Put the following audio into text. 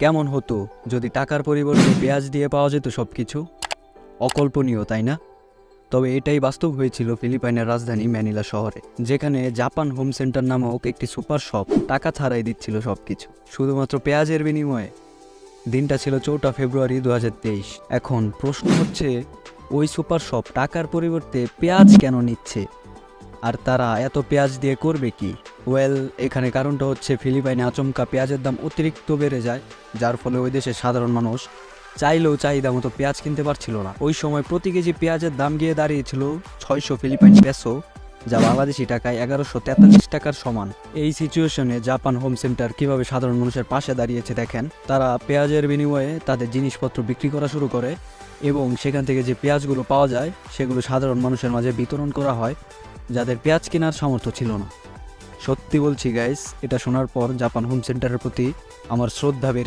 কেমন হতো যদি টাকার পরিবর্তে পেঁয়াজ দিয়ে পাওয়া যেত সব কিছু অকল্পনীয়, তাই না? তবে এটাই বাস্তব হয়েছিল ফিলিপাইনের রাজধানী ম্যানিলা শহরে, যেখানে জাপান হোম সেন্টার নামক একটি সুপার শপ টাকা ছাড়াই দিচ্ছিল সব কিছু শুধুমাত্র পেঁয়াজের বিনিময়ে। দিনটা ছিল চৌঠা ফেব্রুয়ারি দু হাজার তেইশ। এখন প্রশ্ন হচ্ছে, ওই সুপার শপ টাকার পরিবর্তে পেঁয়াজ কেন নিচ্ছে? আর তারা এত পেঁয়াজ দিয়ে করবে কি? ওয়েল এখানে কারণটা হচ্ছে ফিলিপাইনে আচমকা পেঁয়াজের দাম অতিরিক্ত বেড়ে যায়, যার ফলে ওই দেশের সাধারণ মানুষ চাইলেও চাহিদা মতো পেঁয়াজ কিনতে পারছিল না। ওই সময় প্রতি কেজি পেঁয়াজের দাম গিয়ে দাঁড়িয়েছিল ছয়শো ফিলিপাইন পেসো, যা বাংলাদেশি টাকায় এগারোশো তেতাল্লিশ টাকার সমান। এই সিচুয়েশনে জাপান হোম সেন্টার কীভাবে সাধারণ মানুষের পাশে দাঁড়িয়েছে দেখেন। তারা পেঁয়াজের বিনিময়ে তাদের জিনিসপত্র বিক্রি করা শুরু করে এবং সেখান থেকে যে পেঁয়াজগুলো পাওয়া যায়, সেগুলো সাধারণ মানুষের মাঝে বিতরণ করা হয়, যাদের পেঁয়াজ কেনার সামর্থ্য ছিল না। সত্যি বলছি গাইস এটা শোনার পর জাপান হোম সেন্টারের প্রতি আমার শ্রদ্ধা বেড়ে